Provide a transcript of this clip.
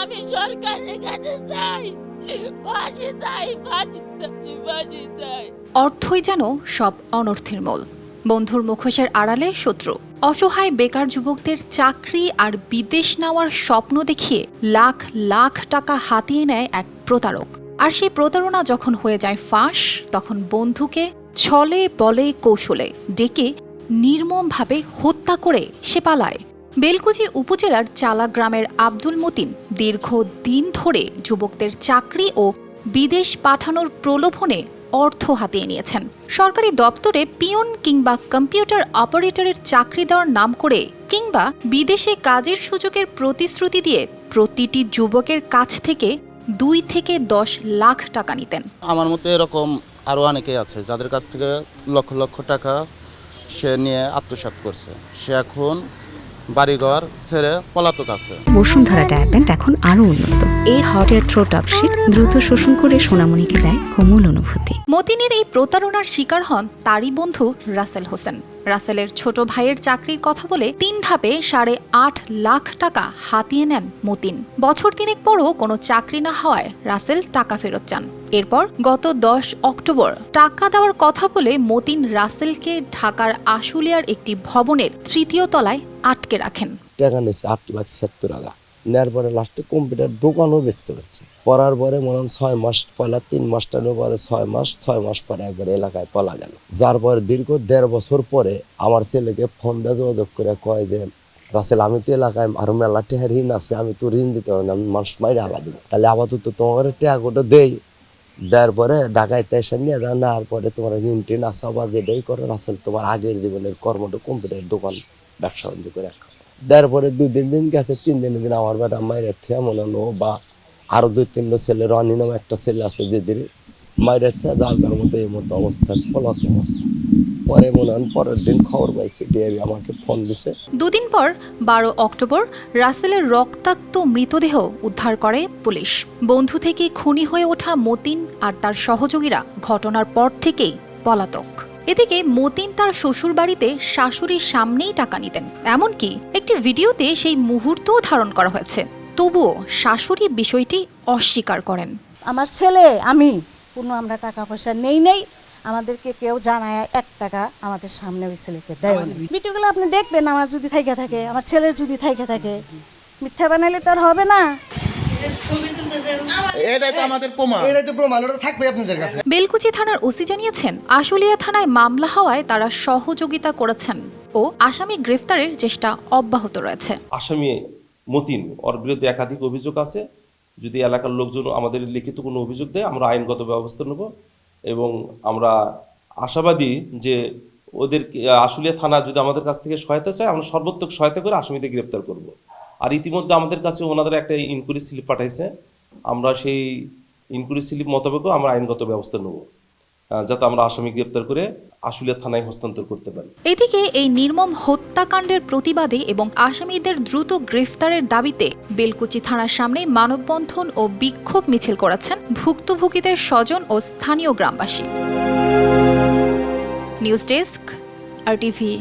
আমি সরকারের কাছে চাই, ফাঁসি চাই ফাঁসি চাই ফাঁসি চাই। অর্থই যেন সব অনর্থের মূল। বন্ধুর মুখোশের আড়ালে শত্রু। অসহায় বেকার যুবকদের চাকরি আর বিদেশ নেওয়ার স্বপ্ন দেখিয়ে লাখ লাখ টাকা হাতিয়ে নেয় এক প্রতারক। আর সেই প্রতারণা যখন হয়ে যায় ফাঁস, তখন বন্ধুকে ছলে বলে কৌশলে ডেকে নির্মমভাবে হত্যা করে সে পালায়। বেলকুচি উপজেলার চালা গ্রামের আব্দুল মতিন দীর্ঘ দিন ধরে যুবকদের চাকরি ও বিদেশ পাঠানোর প্রলোভনে অর্থ হাতিয়ে নিয়েছেন। সরকারি দপ্তরে পিয়ন কিংবা কম্পিউটার অপারেটরের চাকরি দেওয়ার নাম করে কিংবা বিদেশে কাজের সুযোগের প্রতিশ্রুতি দিয়ে প্রতিটি যুবকের কাছ থেকে দুই থেকে দশ লাখ টাকা নিতেন। আমার মতো এরকম আরও অনেকে আছে যাদের কাছ থেকে লক্ষ লক্ষ টাকা সে নিয়ে আত্মসাৎ করছে। সে এখন বাড়িঘর ছেড়ে পলাতক আছে। বসুন্ধরা ডায়াপেন্ট এখন আরও উন্নত। এই হট এয়ার থ্রো টপশিট দ্রুত শোষণ করে সোনামণিকে দেয় কোমল অনুভূতি। মতিনের এই প্রতারণার শিকার হন তারই বন্ধু রাসেল হোসেন। রাসেলের ছোট ভাইয়ের চাকরির কথা বলে তিন ধাপে সাড়ে আট লাখ টাকা হাতিয়ে নেন মতিন। বছর তিনেক পরও কোনো চাকরি না হওয়ায় রাসেল টাকা ফেরত চান। এরপর গত দশ অক্টোবর টাকা দেওয়ার কথা বলে মতিন রাসেলকে ঢাকার আশুলিয়ার একটি ভবনের তৃতীয় তলায় আটকে রাখেন। টাকা নিয়েছে আট লাখ সত্তর টাকা নেওয়ার পরে লাস্টে কম্পিউটার দোকানও বেচতে পারছে পড়ার পরে মনে হয় ছয় মাস পয়লা তিন মাস টানোর পরে ছয় মাস ছয় মাস পরে একবার এলাকায় পলা গেল। যার পরে দীর্ঘ দেড় বছর পরে আমার ছেলেকে ফোন দিয়ে যোগাযোগ করে কয় যে, রাসেল, আমি তো এলাকায় আরও মেলা টেহার ঋণ আছে, আমি তো ঋণ দিতে পারি আমি মানুষ মাইরে আলা দিব। তাহলে আপাতত তোমার টেহা কোটা দেই। দেওয়ার পরে ঢাকায় এসে নিয়ে যান, নেওয়ার পরে তোমার ঋণ টিন আসা বা যেটাই করে রাসেল, তোমার আগের জীবনের কর্মটা কম্পিউটার দোকান ব্যবসা বাণিজ্য করে রাখো। তারপরে দুই তিন দিন গেছে, তিন দিনের দিন আমার বেটা মায়ের থেকে মনে হলো বা, আরও দুই তিনটা ছেলে, রনি নামে একটা ছেলে আছে যেদের মায়ের থেকে যার মতো এই মতো অবস্থা পলত অবস্থা। পরে মনে হন পরের দিন খবর পাইছি ডিআবি আমাকে ফোন দিছে। দুদিন পর, বারো অক্টোবর, রাসেলের রক্তাক্ত মৃতদেহ উদ্ধার করে পুলিশ। বন্ধু থেকে খুনি হয়ে ওঠা মতিন আর তার সহযোগীরা ঘটনার পর থেকেই পলাতক। এদিকে মতিন তার শ্বশুর বাড়িতে শাশুড়ির সামনেই টাকা নিতেন। এমনকি একটি ভিডিওতে সেই মুহূর্তও ধারণ করা হয়েছে। তবুও শাশুড়ি বিষয়টি অস্বীকার করেন। আমার ছেলে আমি। কোনো আমরা টাকা পয়সা নেই নেই। আমাদেরকে কেউ জানায় এক টাকা আমাদের সামনে ওই ছেলেকে দেয় ভিডিওগুলো আপনি দেখবেন আমার যদি থাইকে থাকে। আমার ছেলের যদি থাইকে থাকে। মিথ্যা বানাইলে তো আর হবে না। এটাই তো আমাদের প্রমাণ। এটাই তো প্রমাণ ওটা থাকবে আপনাদের কাছে। বেলকুচি থানার ওসি জানিয়েছেন আশুলিয়া থানায় মামলা হওয়ায় তারা সহযোগিতা করেছেন ও আসামি গ্রেফতারের চেষ্টা অব্যাহত রয়েছে। আসামি মতিন ওর বিরুদ্ধে একাধিক অভিযোগ আছে। যদি এলাকার লোকজন আমাদের লিখিত কোনো অভিযোগ দেয় আমরা আইনগত ব্যবস্থা নেব এবং আমরা আশাবাদী যে ওদের আশুলিয়া থানা যদি আমাদের কাছ থেকে সহায়তা চায় আমরা সর্বোত্তক সহায়তা করে আসামিদের গ্রেপ্তার করব। আর ইতিমধ্যে আমাদের কাছে ওনাদের একটা ইনকোয়ারি স্লিপ পাঠাইছে। আমরা সেই ইনকোয়ারি স্লিপ মোতাবেকও আমরা আইনগত ব্যবস্থা নেব যাতে আমরা আসামি গ্রেপ্তার করে আশুলিয়া থানায় হস্তান্তর করতে পারি। এদিকে এই নির্মম হত্যাকাণ্ডের প্রতিবাদে এবং আসামিদের দ্রুত গ্রেফতারের দাবিতে বেলকুচি থানার সামনে মানববন্ধন ও বিক্ষোভ মিছিল করেছেন ভুক্তভোগীদের স্বজন ও স্থানীয় গ্রামবাসী। News desk, R TV.